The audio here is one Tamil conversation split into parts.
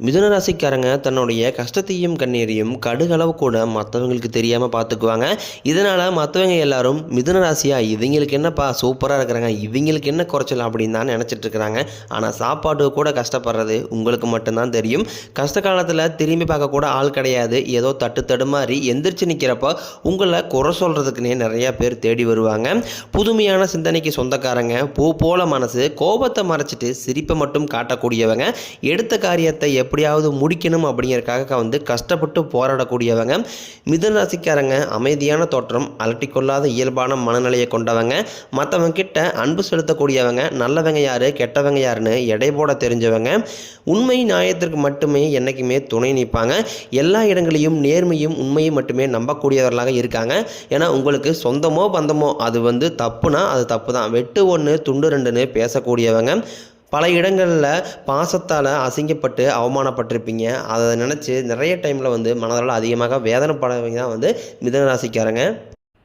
மிதுன ராசிக்காரங்க தன்னுடைய கஷ்டத்தையும் கண்ணீரையும் கடுகளவு கூட மற்றவங்களுக்கு தெரியாமல் பார்த்துக்குவாங்க இதனால் மற்றவங்க எல்லாரும் மிதுன ராசியாக இவங்களுக்கு என்னப்பா சூப்பராக இருக்கிறாங்க இவங்களுக்கு என்ன குறைச்சல் அப்படின்னு தான் நினச்சிட்டு இருக்கிறாங்க. ஆனால் சாப்பாடு கூட கஷ்டப்படுறது உங்களுக்கு மட்டும்தான் தெரியும். கஷ்ட காலத்தில் திரும்பி பார்க்கக்கூட ஆள் கிடையாது. ஏதோ தட்டு தடுமாறி எந்திரிச்சு நிற்கிறப்ப உங்களை குறை சொல்கிறதுக்குன்னே நிறையா பேர் தேடி வருவாங்க. புதுமையான சிந்தனைக்கு சொந்தக்காரங்க பூ போல மனசு கோபத்தை மறைச்சிட்டு சிரிப்பை மட்டும் காட்டக்கூடியவங்க. எடுத்த காரியத்தை எப்படியாவது முடிக்கணும் அப்படிங்கிறக்காக வந்து கஷ்டப்பட்டு போராடக்கூடியவங்க. மிதுன ராசிக்காரங்க அமைதியான தோற்றம் அலட்டிக்கொள்ளாத இயல்பான மனநிலையை கொண்டவங்க. மற்றவங்க கிட்ட அன்பு செலுத்தக்கூடியவங்க நல்லவங்க யாரு கெட்டவங்க யாருன்னு எடை போட தெரிஞ்சவங்க. உண்மை நியாயத்திற்கு மட்டுமே என்றைக்குமே துணை நிற்பாங்க. எல்லா இடங்களையும் நேர்மையும் உண்மையும் மட்டுமே நம்பக்கூடியவர்களாக இருக்காங்க. ஏன்னா உங்களுக்கு சொந்தமோ பந்தமோ அது வந்து தப்புனா அது தப்பு தான் வெட்டு ஒன்று துண்டு ரெண்டுன்னு பேசக்கூடியவங்க. பல இடங்களில் பாசத்தால் அசிங்கப்பட்டு அவமானப்பட்டிருப்பீங்க. அதை நினச்சி நிறைய டைமில் வந்து மனதால் அதிகமாக வேதனைப்படவங்க தான் வந்து மிதனராசிக்காரங்க.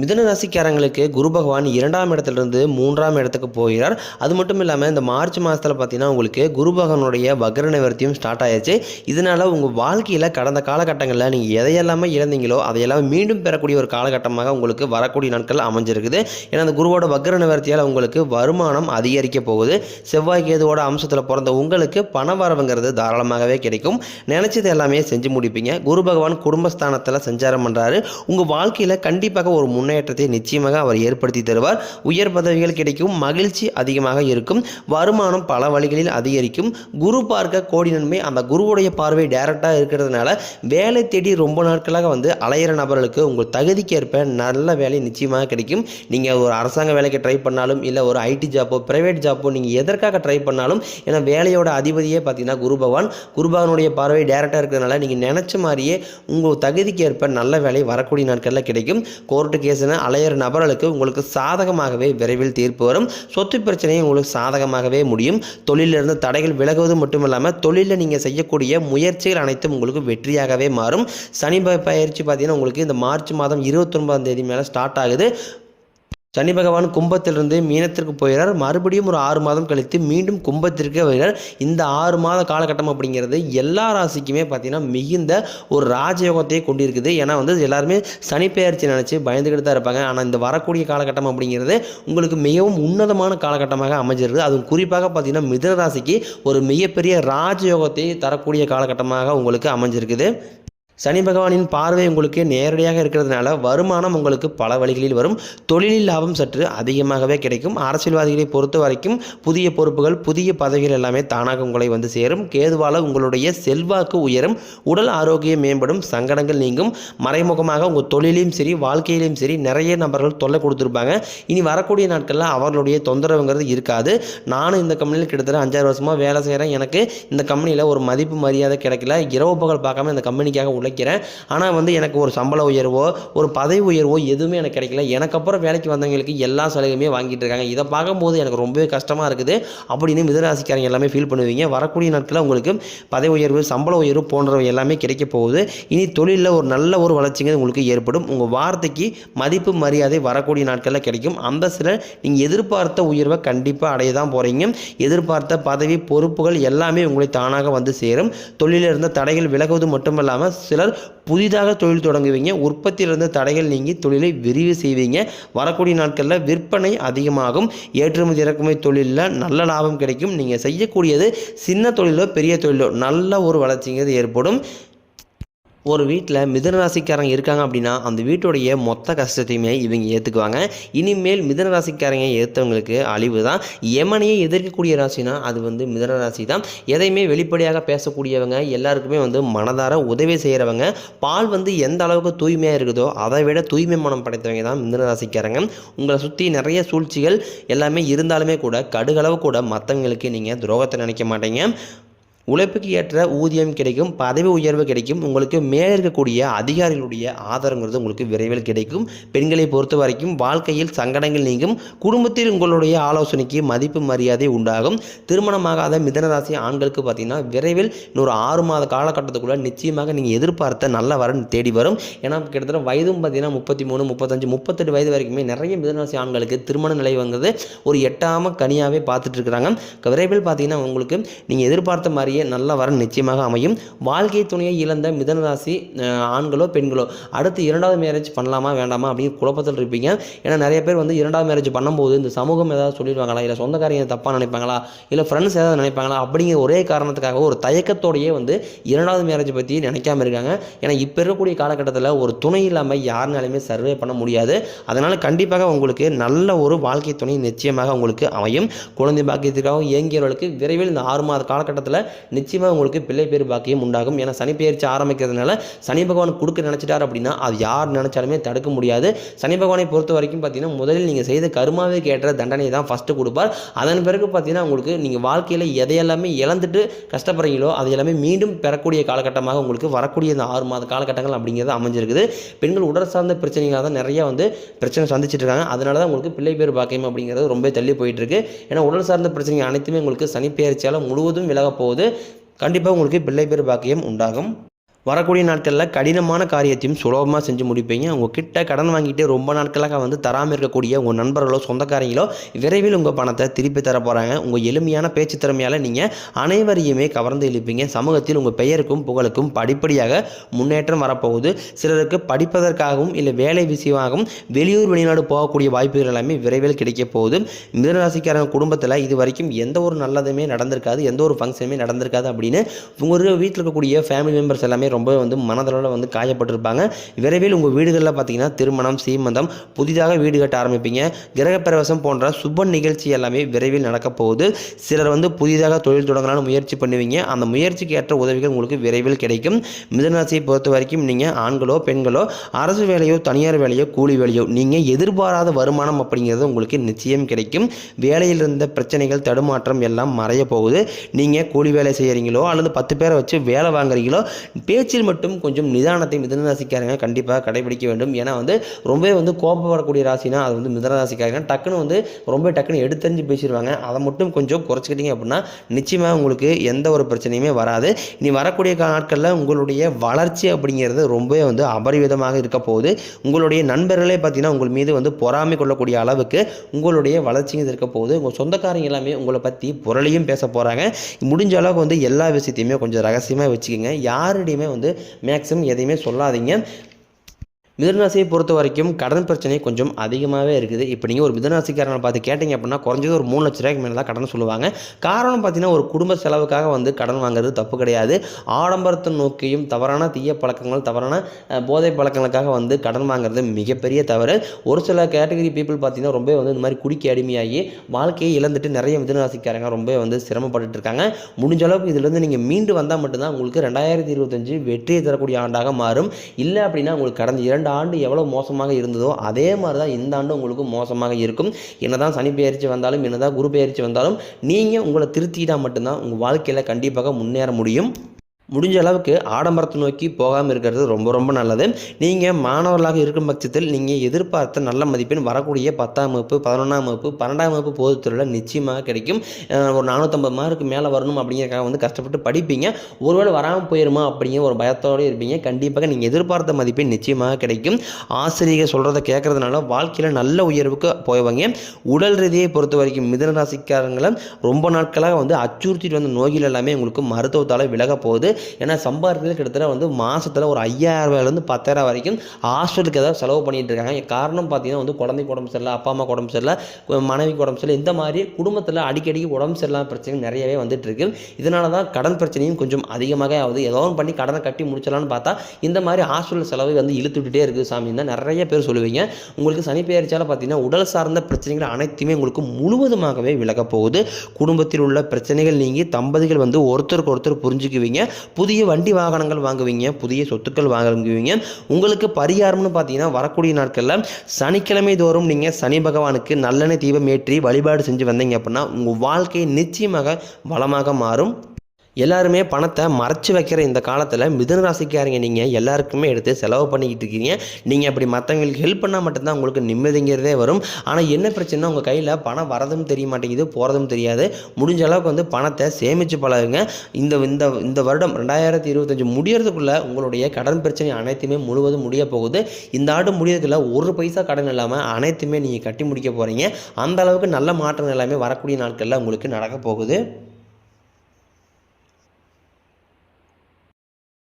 மிதுன ராசிக்காரங்களுக்கு குரு பகவான் இரண்டாம் இடத்துலேருந்து மூன்றாம் இடத்துக்கு போகிறார். அது மட்டும் இல்லாமல் இந்த மார்ச் மாதத்தில் பார்த்தீங்கன்னா உங்களுக்கு குரு பகவானுடைய வக்ர நிவர்த்தியும் ஸ்டார்ட் ஆயிடுச்சு இதனால் உங்கள் வாழ்க்கையில் கடந்த காலகட்டங்களில் நீங்கள் எதையெல்லாமே இழந்தீங்களோ அதையெல்லாம் மீண்டும் பெறக்கூடிய ஒரு காலகட்டமாக உங்களுக்கு வரக்கூடிய நாட்கள் அமைஞ்சிருக்குது. ஏன்னா அந்த குருவோட வக்ர நிவர்த்தியால் உங்களுக்கு வருமானம் அதிகரிக்க போகுது. செவ்வாய் கேதுவோட அம்சத்தில் பிறந்த உங்களுக்கு பண வரவுங்கிறது தாராளமாகவே கிடைக்கும். நினச்சது எல்லாமே செஞ்சு முடிப்பீங்க. குரு பகவான் குடும்பஸ்தானத்தில் சஞ்சாரம் பண்ணுறாரு உங்கள் வாழ்க்கையில் கண்டிப்பாக ஒரு முன்னேற்றத்தை நிச்சயமாக அவர் ஏற்படுத்தி தருவார். உயர் பதவிகள் கிடைக்கும் மகிழ்ச்சி அதிகமாக இருக்கும் வருமானம் பல வழிகளில் அதிகரிக்கும். குரு பார்க்க கோடி நன்மை. அந்த குருவுடைய பார்வை டைரக்டாக இருக்கிறதுனால வேலை தேடி ரொம்ப நாட்களாக வந்து அலையிற நபர்களுக்கு உங்கள் தகுதிக்கேற்ப நல்ல வேலை நிச்சயமாக கிடைக்கும். நீங்கள் ஒரு அரசாங்க வேலைக்கு ட்ரை பண்ணாலும் இல்லை ஒரு ஐடி ஜாப்போ ப்ரைவேட் ஜாப்போ நீங்கள் எதற்காக ட்ரை பண்ணாலும் ஏன்னா வேலையோட அதிபதியே பார்த்தீங்கன்னா குரு பகவான். குரு பகவானுடைய பார்வை டேரக்டாக இருக்கிறதுனால நீங்கள் நினச்ச மாதிரியே உங்கள் தகுதிக்கேற்ப நல்ல வேலை வரக்கூடிய நாட்களில் கிடைக்கும். கோர்ட்டுக்கு கேஸ்னு அலையிற நபர்களுக்கு உங்களுக்கு சாதகமாகவே விரைவில் தீர்ப்பு வரும். சொத்து பிரச்சனையும் உங்களுக்கு சாதகமாகவே முடியும். தொழிலிருந்து தடைகள் விலகுவது மட்டும் இல்லாமல் தொழிலில் நீங்கள் செய்யக்கூடிய முயற்சிகள் அனைத்தும் உங்களுக்கு வெற்றியாகவே மாறும். சனி பயிற்சி பார்த்தீங்கன்னா உங்களுக்கு இந்த மார்ச் மாதம் இருபத்தொன்பதாம் தேதி மேலே ஸ்டார்ட் ஆகுது. சனி பகவான் கும்பத்திலிருந்து மீனத்திற்கு போகிறார். மறுபடியும் ஒரு ஆறு மாதம் கழித்து மீண்டும் கும்பத்திற்கு வருகிறார். இந்த ஆறு மாத காலகட்டம் அப்படிங்கிறது எல்லா ராசிக்குமே பார்த்தீங்கன்னா மிகுந்த ஒரு ராஜயோகத்தையே கொண்டிருக்குது. ஏன்னா வந்து எல்லாருமே சனி பெயர்ச்சி நினச்சி பயந்துக்கிட்டு தான் இருப்பாங்க. ஆனால் இந்த வரக்கூடிய காலகட்டம் அப்படிங்கிறது உங்களுக்கு மிகவும் உன்னதமான காலகட்டமாக அமைஞ்சிருக்கு அதுவும் குறிப்பாக பார்த்தீங்கன்னா மிதுன ராசிக்கு ஒரு மிகப்பெரிய ராஜயோகத்தை தரக்கூடிய காலகட்டமாக உங்களுக்கு அமைஞ்சிருக்குது. சனி பகவானின் பார்வை உங்களுக்கு நேரடியாக இருக்கிறதுனால வருமானம் உங்களுக்கு பல வழிகளில் வரும். தொழிலில் லாபம் சற்று அதிகமாகவே கிடைக்கும். அரசியல்வாதிகளை பொறுத்த வரைக்கும் புதிய பொறுப்புகள் புதிய பதவிகள் எல்லாமே தானாக உங்களை வந்து சேரும். கேதுவால உங்களுடைய செல்வாக்கு உயரும். உடல் ஆரோக்கியம் மேம்படும். சங்கடங்கள் நீங்கும். மறைமுகமாக உங்கள் தொழிலையும் சரி வாழ்க்கையிலையும் சரி நிறைய நபர்கள் தொல்லை கொடுத்துருப்பாங்க. இனி வரக்கூடிய நாட்களில் அவர்களுடைய தொந்தரவுங்கிறது இருக்காது. நானும் இந்த கம்பெனியில் கிட்டத்தட்ட அஞ்சாறு வருஷமாக வேலை செய்கிறேன் எனக்கு இந்த கம்பெனியில் ஒரு மதிப்பு மரியாதை கிடைக்கல. இரவு பகல் பார்க்காம இந்த கம்பெனிக்காக உழைக்கிறேன் ஆனால் வந்து எனக்கு ஒரு சம்பள உயர்வோ ஒரு பதவி உயர்வோ எதுவுமே எனக்கு கிடைக்கல. எனக்கு அப்புறம் வேலைக்கு வந்தவங்களுக்கு எல்லா சலுகையுமே வாங்கிட்டு இருக்காங்க. இதை பார்க்கும்போது எனக்கு ரொம்பவே கஷ்டமாக இருக்குது. அப்படின்னு மிதராசிக்காரங்க எல்லாமே ஃபீல் பண்ணுவீங்க. வரக்கூடிய நாட்களில் உங்களுக்கு பதவி உயர்வு சம்பள உயர்வு போன்றவை எல்லாமே கிடைக்க போகுது. இனி தொழிலில் ஒரு நல்ல ஒரு வளர்ச்சிங்க உங்களுக்கு ஏற்படும். உங்கள் வார்த்தைக்கு மதிப்பு மரியாதை வரக்கூடிய நாட்களில் கிடைக்கும். அந்த சில நீங்கள் எதிர்பார்த்த உயர்வை கண்டிப்பாக அடைய தான் போகிறீங்க எதிர்பார்த்த பதவி பொறுப்புகள் எல்லாமே உங்களை தானாக வந்து சேரும். தொழிலில் இருந்த தடைகள் விலகுவது மட்டுமல்லாமல் சிலர் புதிதாக தொழில் தொடங்குவீங்க. உற்பத்தியிலிருந்து தடைகள் நீங்கி தொழிலை விரிவு செய்வீங்க. வரக்கூடிய நாட்களில் விற்பனை அதிகமாகும். ஏற்றுமதி இறக்குமதி தொழிலில் நல்ல லாபம் கிடைக்கும். நீங்கள் செய்யக்கூடியது சின்ன தொழிலோ பெரிய தொழிலோ நல்ல ஒரு வளர்ச்சிங்கிறது ஏற்படும். ஒரு வீட்டில் மிதனராசிக்காரங்க இருக்காங்க அப்படின்னா அந்த வீட்டுடைய மொத்த கஷ்டத்தையுமே இவங்க ஏற்றுக்குவாங்க இனிமேல் மிதனராசிக்காரங்க ஏற்றவங்களுக்கு அழிவு தான் யமனையே எதிர்க்கக்கூடிய ராசினா அது வந்து மிதனராசி தான் எதையுமே வெளிப்படையாக பேசக்கூடியவங்க எல்லாருக்குமே வந்து மனதார உதவி செய்கிறவங்க பால் வந்து எந்த அளவுக்கு தூய்மையாக இருக்குதோ அதை விட தூய்மை மனம் படைத்தவங்க தான் மிதனராசிக்காரங்க உங்களை சுற்றி நிறைய சூழ்ச்சிகள் எல்லாமே இருந்தாலுமே கூட கடுகளவு கூட மற்றவங்களுக்கு நீங்கள் துரோகத்தை நினைக்க மாட்டீங்க. உழைப்புக்கு ஏற்ற ஊதியம் கிடைக்கும் பதவி உயர்வு கிடைக்கும் உங்களுக்கு மேலே இருக்கக்கூடிய அதிகாரிகளுடைய ஆதாரங்கிறது உங்களுக்கு விரைவில் கிடைக்கும். பெண்களை பொறுத்த வரைக்கும் வாழ்க்கையில் சங்கடங்கள் நீங்கும். குடும்பத்தில் உங்களுடைய ஆலோசனைக்கு மதிப்பு மரியாதை உண்டாகும். திருமணமாகாத மிதனராசி ஆண்களுக்கு பார்த்தீங்கன்னா விரைவில் இன்னொரு ஆறு மாத காலகட்டத்துக்குள்ளே நிச்சயமாக நீங்கள் எதிர்பார்த்த நல்ல வரன் தேடி வரும். ஏன்னா கிட்டத்தட்ட வயதும் பார்த்தீங்கன்னா முப்பத்தி மூணு முப்பத்தஞ்சு முப்பத்தெட்டு வயது வரைக்குமே நிறைய மிதனராசி ஆண்களுக்கு திருமண நிலை வந்தது ஒரு எட்டாம கனியாகவே பார்த்துட்டு இருக்கிறாங்க. விரைவில் பார்த்தீங்கன்னா உங்களுக்கு நீங்கள் எதிர்பார்த்த மாதிரி மாதிரியே நல்ல வரன் நிச்சயமாக அமையும். வாழ்க்கை துணையை இழந்த மிதனராசி ஆண்களோ பெண்களோ அடுத்து இரண்டாவது மேரேஜ் பண்ணலாமா வேண்டாமா அப்படின்னு குழப்பத்தில் இருப்பீங்க. ஏன்னா நிறைய பேர் வந்து இரண்டாவது மேரேஜ் பண்ணும்போது இந்த சமூகம் ஏதாவது சொல்லிடுவாங்களா? இல்லை சொந்தக்காரங்க தப்பாக நினைப்பாங்களா? இல்லை ஃப்ரெண்ட்ஸ் ஏதாவது நினைப்பாங்களா? அப்படிங்கிற ஒரே காரணத்துக்காக ஒரு தயக்கத்தோடையே வந்து இரண்டாவது மேரேஜ் பற்றி நினைக்காம இருக்காங்க. ஏன்னா இப்போ இருக்கக்கூடிய காலகட்டத்தில் ஒரு துணை இல்லாமல் யாருனாலுமே சர்வே பண்ண முடியாது. அதனால் கண்டிப்பாக உங்களுக்கு நல்ல ஒரு வாழ்க்கை துணை நிச்சயமாக உங்களுக்கு அமையும். குழந்தை பாக்கியத்துக்காக இயங்கியவர்களுக்கு விரைவில் இந்த ஆறு மாத காலகட்டத்தில் நிச்சயமாக உங்களுக்கு பிள்ளை பேர் பாக்கியம் உண்டாகும். ஏன்னா சனி பெயர்ச்சி ஆரம்பிக்கிறதுனால சனி பகவான் கொடுக்க நினச்சிட்டார் அப்படின்னா அது யார் நினச்சாலுமே தடுக்க முடியாது. சனி பகவானை பொறுத்த வரைக்கும் பார்த்தீங்கன்னா முதலில் நீங்கள் செய்த கருமாவே கேட்ட தண்டனை தான் ஃபஸ்ட்டு கொடுப்பார். அதன் பிறகு பார்த்தீங்கன்னா உங்களுக்கு நீங்கள் வாழ்க்கையில் எதையெல்லாமே இழந்துட்டு கஷ்டப்படுறீங்களோ அது எல்லாமே மீண்டும் பெறக்கூடிய காலகட்டமாக உங்களுக்கு வரக்கூடிய இந்த ஆறு மாத காலகட்டங்கள் அப்படிங்கிறது அமைஞ்சிருக்குது. பெண்கள் உடல் சார்ந்த பிரச்சனைகளாக தான் நிறைய வந்து பிரச்சனை சந்திச்சிட்டு இருக்காங்க. அதனால தான் உங்களுக்கு பிள்ளை பேர் பாக்கியம் அப்படிங்கிறது ரொம்ப தள்ளி போயிட்டு இருக்கு. ஏன்னா உடல் சார்ந்த பிரச்சனைகள் அனைத்துமே உங்களுக்கு சனி பெயர்ச்சியால் முழுவதும் விலகப் போகுது. கண்டிப்பாக உங்களுக்கு பிள்ளை பேர் பாக்கியம் உண்டாகும். வரக்கூடிய நாட்களில் கடினமான காரியத்தையும் சுலபமாக செஞ்சு முடிப்பீங்க. உங்ககிட்ட கடன் வாங்கிட்டு ரொம்ப நாட்களாக வந்து தராமல் இருக்கக்கூடிய உங்கள் நண்பர்களோ சொந்தக்காரங்களோ விரைவில் உங்கள் பணத்தை திருப்பி தர போகிறாங்க உங்கள் எளிமையான பேச்சு திறமையால் நீங்கள் அனைவரையுமே கவர்ந்து இழுப்பீங்க. சமூகத்தில் உங்கள் பெயருக்கும் புகழுக்கும் படிப்படியாக முன்னேற்றம் வரப்போகுது. சிலருக்கு படிப்பதற்காகவும் இல்லை வேலை விஷயமாகவும் வெளியூர் வெளிநாடு போகக்கூடிய வாய்ப்புகள் எல்லாமே விரைவில் கிடைக்க போகுது. மிதனராசிக்காரங்க குடும்பத்தில் இது வரைக்கும் எந்த ஒரு நல்லதுமே நடந்திருக்காது. எந்த ஒரு ஃபங்க்ஷனுமே நடந்திருக்காது அப்படின்னு உங்கள் வீட்டில் இருக்கக்கூடிய ஃபேமிலி மெம்பர்ஸ் எல்லாமே ரொம்ப வந்து மனதளவில் வந்து காயப்பட்டிருப்பாங்க. விரைவில் உங்கள் வீடுகளில் பார்த்தீங்கன்னா திருமணம் சீமந்தம் புதிதாக வீடு கட்ட ஆரம்பிப்பீங்க. கிரகப்பிரவேசம் போன்ற சுப நிகழ்ச்சி எல்லாமே விரைவில் நடக்கப் போகுது. சிலர் வந்து புதிதாக தொழில் தொடங்கலாம்னு முயற்சி பண்ணுவீங்க. அந்த முயற்சிக்கு ஏற்ற உதவிகள் உங்களுக்கு விரைவில் கிடைக்கும். மிதனராசியை பொறுத்த வரைக்கும் நீங்கள் ஆண்களோ பெண்களோ அரசு வேலையோ தனியார் வேலையோ கூலி வேலையோ நீங்கள் எதிர்பாராத வருமானம் அப்படிங்கிறது உங்களுக்கு நிச்சயம் கிடைக்கும். வேலையில் இருந்த பிரச்சனைகள் தடுமாற்றம் எல்லாம் மறைய போகுது. நீங்கள் கூலி வேலை செய்கிறீங்களோ அல்லது பத்து பேரை வச்சு வேலை வாங்குறீங்களோ பேச்சில் மட்டும் கொஞ்சம் நிதானத்தை மிதன ராசிக்காரங்க கண்டிப்பாக கடைபிடிக்க வேண்டும். ஏன்னா வந்து ரொம்பவே வந்து கோபம் வரக்கூடிய ராசினா அது வந்து மிதன ராசிக்காரங்க. டக்குன்னு வந்து ரொம்ப டக்குன்னு எடுத்தறிஞ்சு பேசிடுவாங்க அதை மட்டும் கொஞ்சம் குறைச்சிக்கிட்டீங்க அப்படின்னா நிச்சயமாக உங்களுக்கு எந்த ஒரு பிரச்சனையுமே வராது. இனி வரக்கூடிய நாட்களில் உங்களுடைய வளர்ச்சி அப்படிங்கிறது ரொம்பவே வந்து அபரிவிதமாக இருக்க போகுது. உங்களுடைய நண்பர்களே பார்த்தீங்கன்னா உங்கள் மீது வந்து பொறாமை கொள்ளக்கூடிய அளவுக்கு உங்களுடைய வளர்ச்சிங்கிறது இருக்க போகுது. உங்கள் சொந்தக்காரங்க எல்லாமே உங்களை பற்றி புரளியும் பேச போகிறாங்க முடிஞ்ச அளவுக்கு வந்து எல்லா விஷயத்தையுமே கொஞ்சம் ரகசியமாக வச்சுக்கோங்க. யாருடையுமே வந்து மேக்ஸிமம் எதையுமே சொல்லாதீங்க. மிதனராசியை பொறுத்த வரைக்கும் கடன் பிரச்சனை கொஞ்சம் அதிகமாகவே இருக்குது. இப்போ நீங்கள் ஒரு மிதனராசிக்காரனை பார்த்து கேட்டிங்க அப்படின்னா குறைஞ்சது ஒரு மூணு லட்ச ரூபாய்க்கு மேலே தான் கடன் சொல்லுவாங்க. காரணம் பார்த்தீங்கன்னா ஒரு குடும்ப செலவுக்காக வந்து கடன் வாங்குறது தப்பு கிடையாது. ஆடம்பரத்தை நோக்கியும் தவறான தீய பழக்கங்கள் தவறான போதை பழக்கங்களுக்காக வந்து கடன் வாங்குறது மிகப்பெரிய தவறு. ஒரு சில கேட்டகரி பீப்புள் பார்த்தீங்கன்னா ரொம்ப வந்து இந்த மாதிரி குடிக்க அடிமையாகி வாழ்க்கையை இழந்துட்டு நிறைய மிதனராசிக்காரங்க ரொம்ப வந்து சிரமப்பட்டு இருக்காங்க. முடிஞ்ச அளவுக்கு இதுலேருந்து நீங்கள் மீண்டு வந்தால் மட்டும்தான் உங்களுக்கு ரெண்டாயிரத்தி இருபத்தஞ்சு வெற்றியை தரக்கூடிய ஆண்டாக மாறும். இல்லை அப்படின்னா உங்களுக்கு கடந்த இரண்டு ஆண்டு எவ்வளோ மோசமாக இருந்ததோ அதே மாதிரி தான் இந்த ஆண்டு உங்களுக்கு மோசமாக இருக்கும். என்னதான் சனி பெயர்ச்சி வந்தாலும் என்னதான் குரு பெயர்ச்சி வந்தாலும் நீங்கள் உங்களை திருத்திட்டால் மட்டும்தான் உங்கள் வாழ்க்கையில் கண்டிப்பாக முன்னேற முடியும். முடிஞ்ச அளவுக்கு ஆடம்பரத்தை நோக்கி போகாமல் இருக்கிறது ரொம்ப ரொம்ப நல்லது. நீங்கள் மாணவர்களாக இருக்கும் பட்சத்தில் நீங்கள் எதிர்பார்த்த நல்ல மதிப்பெண் வரக்கூடிய பத்தாம் வகுப்பு பதினொன்றாம் வகுப்பு பன்னெண்டாம் வகுப்பு பொதுத்துறையில் நிச்சயமாக கிடைக்கும். ஒரு நானூற்றம்பது மார்க்கு மேலே வரணும் அப்படிங்கிறக்காக வந்து கஷ்டப்பட்டு படிப்பீங்க. ஒருவேளை வராமல் போயிருமா அப்படிங்கிற ஒரு பயத்தோடு இருப்பீங்க. கண்டிப்பாக நீங்கள் எதிர்பார்த்த மதிப்பெண் நிச்சயமாக கிடைக்கும். ஆசிரியர் சொல்கிறத கேட்குறதுனால வாழ்க்கையில் நல்ல உயர்வுக்கு போய்வாங்க உடல் ரீதியை பொறுத்த வரைக்கும் மிதன ராசிக்காரங்களை ரொம்ப நாட்களாக வந்து அச்சுறுத்திட்டு வந்த நோய்கள் எல்லாமே உங்களுக்கு மருத்துவத்தால் விலக போகுது. ஏன்னா சம்பாதிக்கிறது கிட்டத்தட்ட வந்து மாதத்தில் ஒரு ஐயாயிரரூபாயிலேருந்து பத்தாயிரம் வரைக்கும் ஹாஸ்பிட்டலுக்கு ஏதாவது செலவு பண்ணிட்டு இருக்காங்க. காரணம் பார்த்தீங்கன்னா வந்து குழந்தைக்கு உடம்பு சரியில்லை அப்பா அம்மா உடம்பு சரியில்லை மனைவிக்கு உடம்பு சரியில்லை. இந்த மாதிரி குடும்பத்தில் அடிக்கடிக்கு உடம்பு சரியில்லாத பிரச்சனை நிறையவே வந்துட்டுருக்கு இதனால தான் கடன் பிரச்சனையும் கொஞ்சம் அதிகமாக ஆகுது. ஏதோ ஒன்று பண்ணி கடனை கட்டி முடிச்சலான்னு பார்த்தா இந்த மாதிரி ஹாஸ்பிட்டல் செலவு வந்து இழுத்து விட்டுட்டே இருக்குது சாமி. தான் நிறைய பேர் சொல்லுவீங்க. உங்களுக்கு சனி பெயர்ச்சியால் பார்த்தீங்கன்னா உடல் சார்ந்த பிரச்சனைகள் அனைத்துமே உங்களுக்கு முழுவதுமாகவே விலக போகுது. குடும்பத்தில் உள்ள பிரச்சனைகள் நீங்கி தம்பதிகள் வந்து ஒருத்தருக்கு ஒருத்தர் புரிஞ்சுக்குவீங்க. புதிய வண்டி வாகனங்கள் வாங்குவீங்க புதிய சொத்துக்கள் வாங்குவீங்க. உங்களுக்கு பரிகாரம்னு பார்த்தீங்கன்னா வரக்கூடிய நாட்களில் சனிக்கிழமை தோறும் நீங்கள் சனி பகவானுக்கு நல்லெண்ணெய் தீபம் ஏற்றி வழிபாடு செஞ்சு வந்தீங்க அப்படின்னா உங்கள் வாழ்க்கை நிச்சயமாக வளமாக மாறும். எல்லாருமே பணத்தை மறைச்சி வைக்கிற இந்த காலத்தில் மிதன ராசிக்காரங்க நீங்கள் எல்லாருக்குமே எடுத்து செலவு பண்ணிக்கிட்டு இருக்கீங்க. நீங்கள் அப்படி மற்றவங்களுக்கு ஹெல்ப் பண்ணால் மட்டும்தான் உங்களுக்கு நிம்மதிங்கிறதே வரும். ஆனால் என்ன பிரச்சனை உங்கள் கையில் பணம் வரதும் தெரிய மாட்டேங்குது போகிறதும் தெரியாது. முடிஞ்ச அளவுக்கு வந்து பணத்தை சேமித்து பழகுங்க. இந்த இந்த இந்த வருடம் ரெண்டாயிரத்தி இருபத்தஞ்சு முடியறதுக்குள்ளே உங்களுடைய கடன் பிரச்சனை அனைத்துமே முழுவதும் முடிய போகுது. இந்த ஆண்டு முடியறதுக்குள்ள ஒரு பைசா கடன் இல்லாமல் அனைத்துமே நீங்கள் கட்டி முடிக்க போகிறீங்க அந்த அளவுக்கு நல்ல மாற்றங்கள் எல்லாமே வரக்கூடிய நாட்களில் உங்களுக்கு நடக்க போகுது.